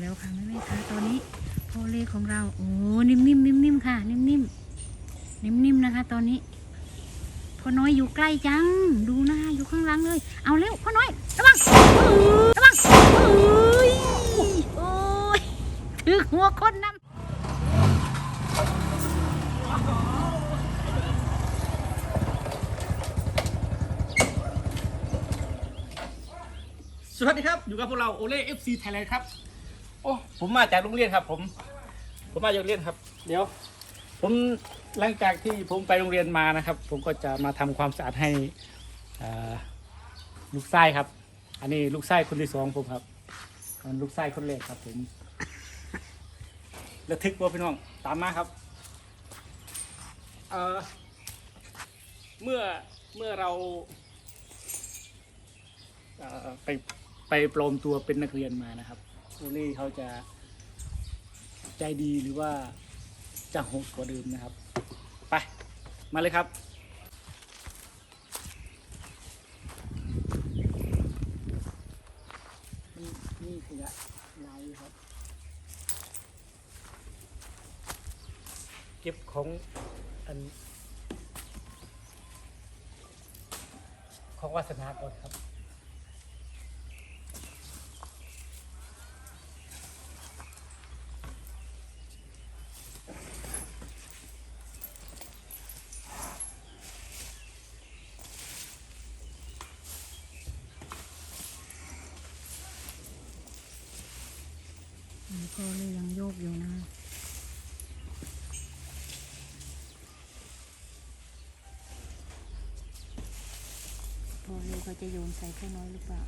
แล้วค่ะแม่แม่คะตอนนี้โพเล่ของเราโอ้นิ่มๆนิ่มๆค่ะ นิ่มๆนิ่มๆนะคะ ตอนนี้พ่อน้อยอยู่ใกล้จัง ดูนะคะอยู่ข้างหลังเลย เอาเร็วพ่อน้อยระวังระวังเอ้ยโอ้ยถือหัวคนนำสวัสดีครับ อยู่กับพวกเราโอเล่เอฟซีไทยแลนด์ครับ อ้ผมมาจากโรงเรียนครับ ผม ผมมาจากโรงเรียนครับ เดี๋ยว ผมหลังจากที่ผมไปโรงเรียนมานะครับ ผมก็จะมาทำความสะอาดให้อ่าลูกไส้ครับ อันนี้ลูกไส้คนที่สองผมครับอันลูกไส้คนแรกครับ ผมระทึกว่าพี่น้องตามมาครับเอ่อเมื่อเมื่อเราเอ่อไปไปปลอมตัวเป็นนักเรียนมานะครับ โอเล่เขาจะใจดีหรือว่าจะโหดกว่าเดิมนะครับ ไป มาเลยครับนี่นี่ขยะลายครับ เก็บของอันของวาสนาก่อนครับ โพเล่ยังโยกอยู่นะโพ เล่ก็จะโยนใส่พ่อน้อยหรือเปล่า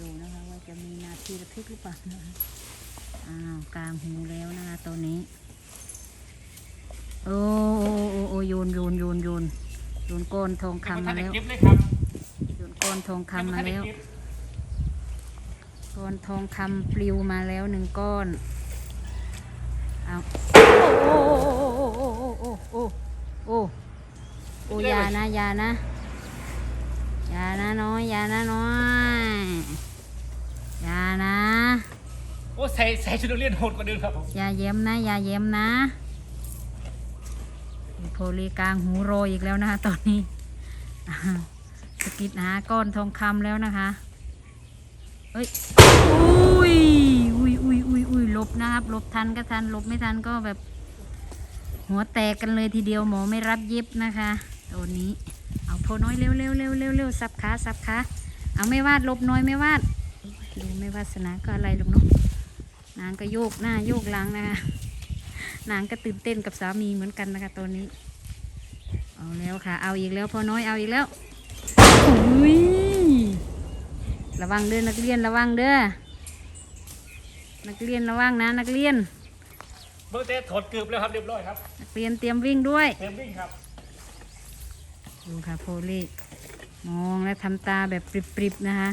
ดูนะคะว่าจะมีนาทีระทึกหรือเปล่านะคะอ้าวกลางหูแล้วนะคะตัวนี้ โอ้โอ้โอ้โอ้โยนโยนโยนโยนโยนก้อนทองคำมาแล้วเก็บเลยครับโยนก้อนทองคำมาแล้วก้อนทองคำปลิวมาแล้วหนึ่งก้อนเอาโอ้โอ้โอ้โอ้โอ้โอ้โอ้โอ้อยานะอยานะ อยานะน้อยอยานะน้อยอยานะโอ้ใส่ใส่ชุดนักเรียนโหดกว่าเดิมครับผมอย่าเย้มนะอย่าเย้มนะโพลีกลางหูโรยอีกแล้วนะคะ ตอนนี้อ่าสะกิดหาก้อนทองคำแล้วนะคะเอ้ยอุ้ยอุ้ยอุ้ยอุ้ยอุ้ยหลบนะครับหลบทันก็ทันหลบไม่ทันก็แบบ หัวแตกกันเลยทีเดียวหมอไม่รับเย็บนะคะตัวนี้ เอาโพน้อยเร็วเร็วเร็วเร็วเร็วสับขาสับขาเอาไม่วาดหลบน้อยไม่วาดดูไม่วาสนาก็อะไรลูกเนาะนางก็โยกหน้าโยกหลังนะคะนางก็ตื่นเต้นกับสามีเหมือนกันนะคะตัวนี้ เอาแล้วค่ะ เอาอีกแล้วพอน้อยเอาอีกแล้วอุ้ยระวังเด้อนักเรียนระวังเด้อนักเรียนระวังนะนักเรียนเบิร์เต้ถอดเกือบแล้วครับเรียบร้อยครับนักเรียนเตรียมวิ่งด้วย เต็มวิ่งครับ ดูค่ะโพลีมองและทำตาแบบปริบๆนะคะ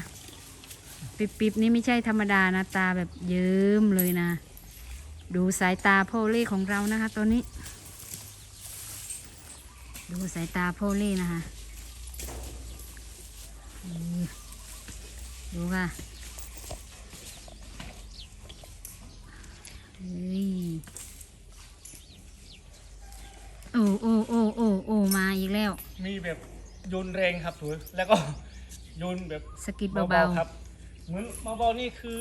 ปริบๆนี่ไม่ใช่ธรรมดานะ ตาแบบเยิ้มเลยนะ ดูสายตาโพลีของเรานะคะตัวนี้ ดูสายตาโพลีนะคะ ดูค่ะเฮ้ยโอ้โอ้โอ้โอ้โอ้มาอีกแล้ว มีแบบ โยนแรงครับถูแล้วก็โยนแบบสะกิดเบาเบาๆครับ เหมือนเบาๆนี่คือ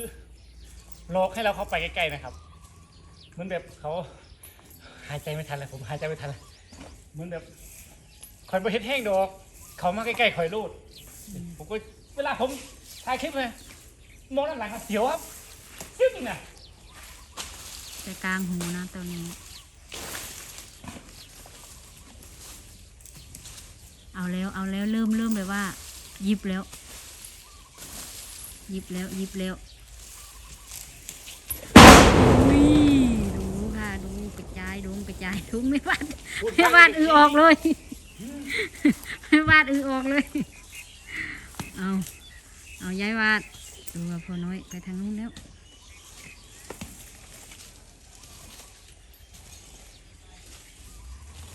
หลอกให้เราเข้าไปใกล้ๆนะครับ เหมือนแบบเขาหายใจไม่ทันเลยผมหายใจไม่ทันเลยเหมือนแบบคอยไปเฮ็ดแห้งดอก เขามาใกล้ๆคอยรูดผมก็เวลาผมถ่ายคลิปเลยมองด้านหลังครับเสียวครับเสียวจริงนะๆแต่กลางหูนะตัวนี้ เอาแล้วเอาแล้วเริ่มเริ่มเลยว่า ยิบแล้ว ยิบแล้วยิบแล้วอุ้ยดูค่ะดูกระจายดูกระจายดูไม่วาดไม่วาดอือออกเลยไม่วาดอือออกเลยเอาเอาย้ายวาดดูว่าพอน้อยไปทางนู้นแล้ว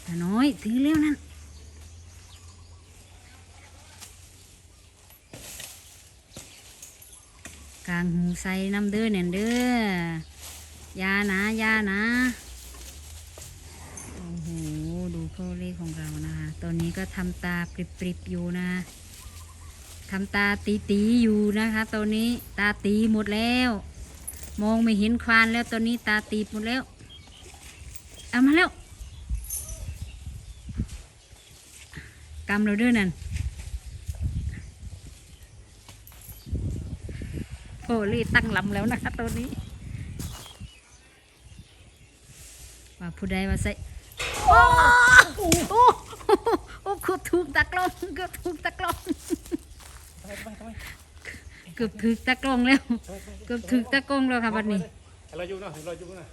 ตาน้อยถือเร็วนั่น กางหูใส่น้ำเด้อเนี่ยเด้อยานะยานะโอ้โหดูพ่อเล่ของเรานะคะตอนนี้ก็ทำตาปริบๆอยู่นะทำตาตีๆอยู่นะคะตอนนี้ตาตีหมดแล้ว มองไม่เห็นควานแล้วตอนนี้ตาตีหมดแล้วเอามาแล้วกำเราเด้วยนั่น อ้รีตั้งลำแล้วนะคะตอนนี้ว่าผู้ใดว่าใส่โอ้โอ้โอ้โอ้เกือบถูกตะกลองเกือบถูกตะกลองเกือบถูกตะกลองแล้วเกือบถูกตะกลองแล้วค่ะบัดนี้เราอยู่เนาะเราอยู่เนาะ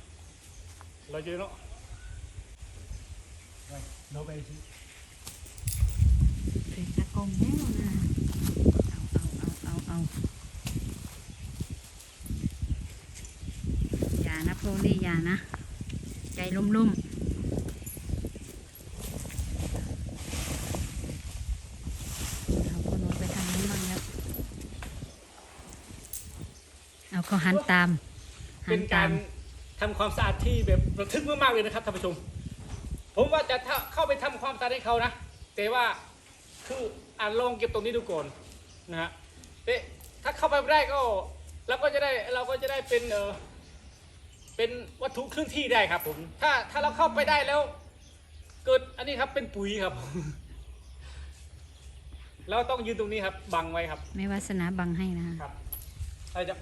เราอยู่เนาะไปเราไปสิถูกตะกลองแล้วนะเอาเอาเอาเอาเอาอย่า นะโพลี่อย่านะ ใจลุ่มๆเอาคนโน้นไปทางนู้บ้างแล้วเอาเขาหันตามเป็นการมทำความสะอาดที่แบบระทึกมากๆเลยนะครับท่านผู้ชม ผมว่าจะเข้าไปทำความสะอาดให้เขานะ แต่ว่าคืออ่านลองเก็บตรงนี้ดูก่อนนะฮะเอ๊ะถ้าเข้าไปไม่ได้ก็เราก็จะได้เราก็จะได้เป็นเออ เป็นวัตถุเคลื่อนที่ได้ครับ ผม ถ้าถ้าเราเข้าไปได้แล้ว เกิดอันนี้ครับเป็นปุ๋ยครับ เราต้องยืนตรงนี้ครับ บังไว้ครับ ไม่วาสนาบังให้นะคะ ครับเราจะ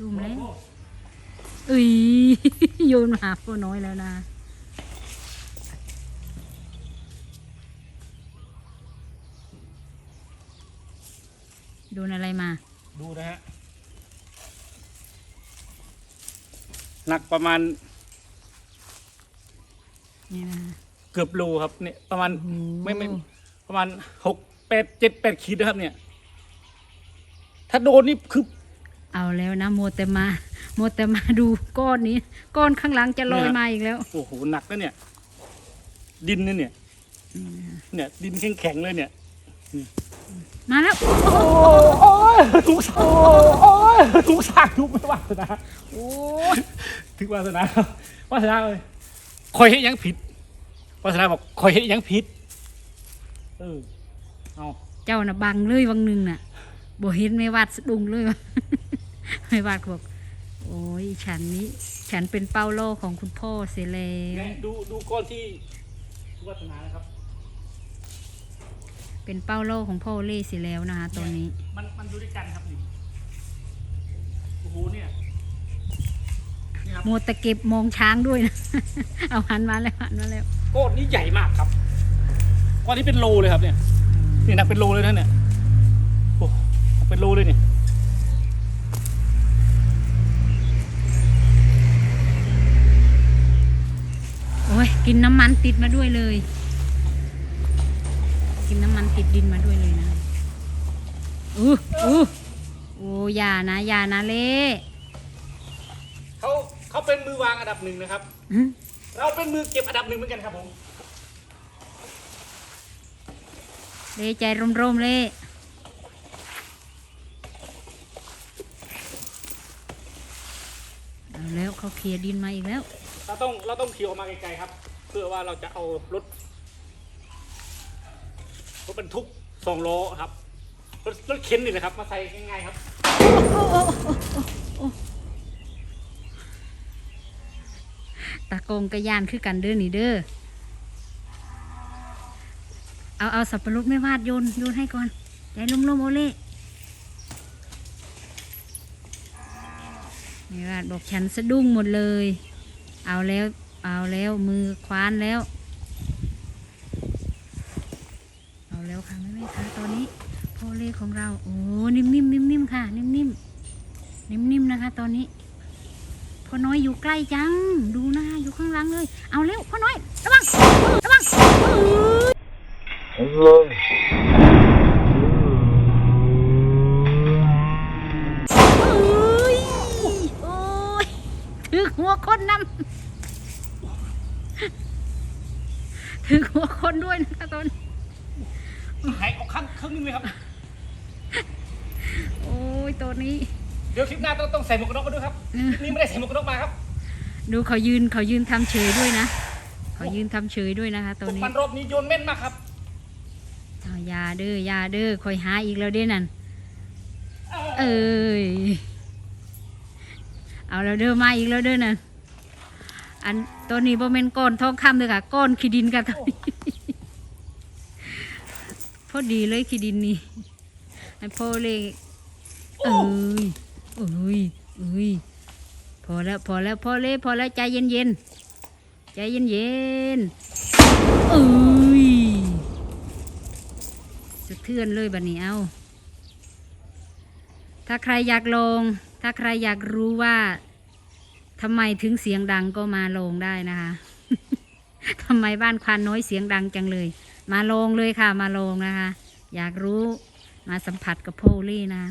เอาซูมแล้วเอ้ยโยนมาหาพ่อน้อยแล้วนะโดนอะไรมา ดูนะฮะ หนักประมาณ นี่นะเกือบโลครับเนี่ยประมาณโอ้โหไม่ไม่ประมาณหกแปดเจ็ดแปดขีดนะครับเนี่ย ถ้าโดนนี่คือ เอาแล้วนะโมวแต่มาโมวแต่มาดูก้อนนี้ ก้อนข้างหลังจะลอยเนี่ยมาอีกแล้ว โอ้โหหนักนะเนี่ย ดินนี่เนี่ย เนี่ย ดินแข็งแข็งๆเลยเนี่ย มาแล้ว โอ้ยทุกสากโอ้ยทุกสากทุกไม่วาสนาโอ้ถึงวาสนาวาสนาเลยคอยเห็นยังผิดวาสนาบอกคอยเห็นยังผิดเออเอาเจ้าน่ะบังเลยวังหนึ่งน่ะบ่เห็นไม่วาดสะดุงเลย ว่ะไม่วาดก็บอก โอ้ยฉันนี้ ฉันเป็นเป้าโลของคุณพ่อเสียแล้วเนี่ยดูดูก้อนที่วัฒนานะครับเป็นเป้าโลของพ่อเล่เสียแล้วนะคะตัวนี้ มันมันดูด้วยกันครับนี่โอ้โหเนี่ยนี่ครับโมวแต่เก็บมองช้างด้วยนะ เอาหันมาแล้วหันมาแล้วก้อนนี้ใหญ่มากครับก้อนนี้เป็นโลเลยครับเนี่ยนี่หนักเป็นโลเลยนะเนี่ยโอ้หนักเป็นโลเลยเนี่ย กินน้ำมันติดมาด้วยเลย กินน้ำมันติดดินมาด้วยเลยนะอู้อู้โอ้อยานะอยานะเล่เขาเขาเป็นมือวางอันดับหนึ่งนะครับอื้อเราเป็นมือเก็บอันดับหนึ่งเหมือนกันครับผม เล่ใจร่มๆเล่เอาแล้วเขาเคลียร์ดินมาอีกแล้ว เราต้องเราต้องขี่ออกมาไกลๆครับ เพื่อว่าเราจะเอารถรถบรรทุกสองล้อครับรถรถเข็นนี่แหละครับ มาใส่ง่ายๆครับตากงกระยานคือกันเด้อนี่เด้อเอาเอาสับปะรดไม่วาดโยนโยนให้ก่อนใจลุ่มๆโอเล่ไม่วาดบอกฉันสะดุ้งหมดเลย เอาแล้ว เอาแล้วมือคว้านแล้ว เอาแล้วค่ะแม่แม่ค่ะตอนนี้พ่อเลของเราโอ้นิ่มๆนิ่มๆค่ะ นิ่มๆนิ่มๆนะคะ ตอนนี้พ่อน้อยอยู่ใกล้จัง ดูหน้าอยู่ข้างหลังเลย เอาเร็วพ่อน้อย ระวัง ระวัง ถึงหัวคนด้วยนะคะตอนหายออกข้างครึ่งนึงเลยครับ โอ้ยตัวนี้ เดี๋ยวคลิปหน้าต้องต้องใส่หมวกกันน็อกมาด้วยครับนี่ไม่ได้ใส่หมวกกันน็อกมาครับ ดูเขายืนเขายืนทำเฉยด้วยนะเขายืนทำเฉยด้วยนะคะตัวนี้มันรอบนี้โยนเม่นมากครับยาเด้อยาเด้อคอยหาอีกแล้วเด้นั่นเอ้ยเอาแล้วเด้อมาอีกแล้วเด้อนั่น อันตัวนี้บ่แม่นก้อนทองคำเลยค่ะก้อนขี้ดินกันตัวนี้พอดีเลยขี้ดินนี่ให้พ่อเลยเอ้ยเอ้ยเอ้ยพอแล้วพอแล้วพอเลยพอแล้วใจเย็นเย็นใจเย็นเย็นเอ้ยสะเทือนเลยบัดนี้เอาถ้าใครอยากลง ถ้าใครอยากรู้ว่า ทำไมถึงเสียงดังก็มาลงได้นะคะทำไมบ้านควานน้อยเสียงดังจังเลย มาลงเลยค่ะ มาลงนะคะ อยากรู้มาสัมผัสกับโพลี่นะ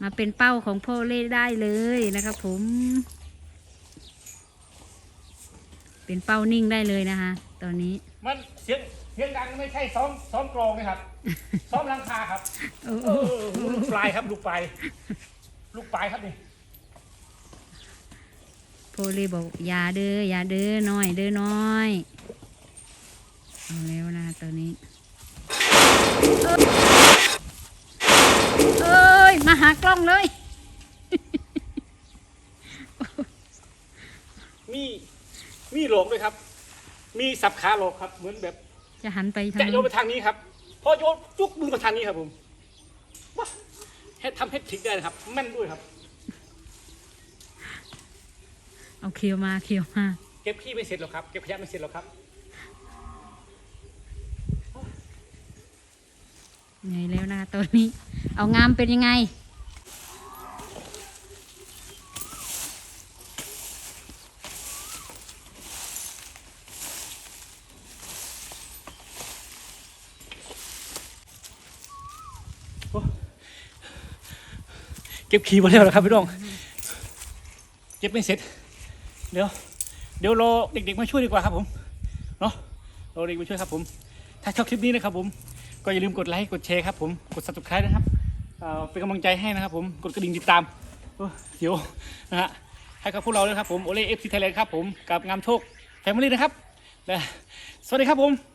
มาเป็นเป้าของโพลี่ได้เลยนะครับผม เป็นเป้านิ่งได้เลยนะคะ ตอนนี้มันเสียงเสียงดังไม่ใช่ซ้อมซ้อมกลองนะครับ ซ้อมหลังคาครับโอ้เออลูกปลายครับลูกปลายลูกปลายครับนี่ โพลี่บอกอย่าเด้ออย่าเด้อน้อยเด้อน้อยเอาแล้วนะตอนนี้เอ้ยมาหากล้องเลย มีมีโหลกด้วยครับ มีสับขาโหลกครับ เหมือนแบบจะหันไปทางจะโยนู้นนไปทางนี้ครับพอโยนจุกมือมาทางนี้ครับผมว้าเฮ็ดทำเฮ็ดทริกได้นะครับแม่นด้วยครับ เอาเคียวมาเคียวมา เก็บขี้ไม่เสร็จหรอกครับ เก็บขยะไม่เสร็จหรอกครับเหนื่อยแล้วนะตอนนี้ เอางามเป็นยังไง เก็บขี้มาแล้วนะครับพี่น้อง เก็บไม่เสร็จ เดี๋ยวเดี๋ยวรอเด็กๆมาช่วยดีกว่าครับผมเนาะรอเด็กมาช่วยครับผม ถ้าชอบคลิปนี้นะครับผมก็อย่าลืมกดไลค์กดแชร์ครับผมกด subscribe นะครับเอ่อเป็นกำลังใจให้นะครับผมกดกระดิ่งติดตามเดี๋ยวนะฮะให้กับพวกเราด้วยครับผมโอเล่เอฟซีไทยแลนด์ครับผมกับงามโชคแฟมิลี่นะครับและสวัสดีครับผม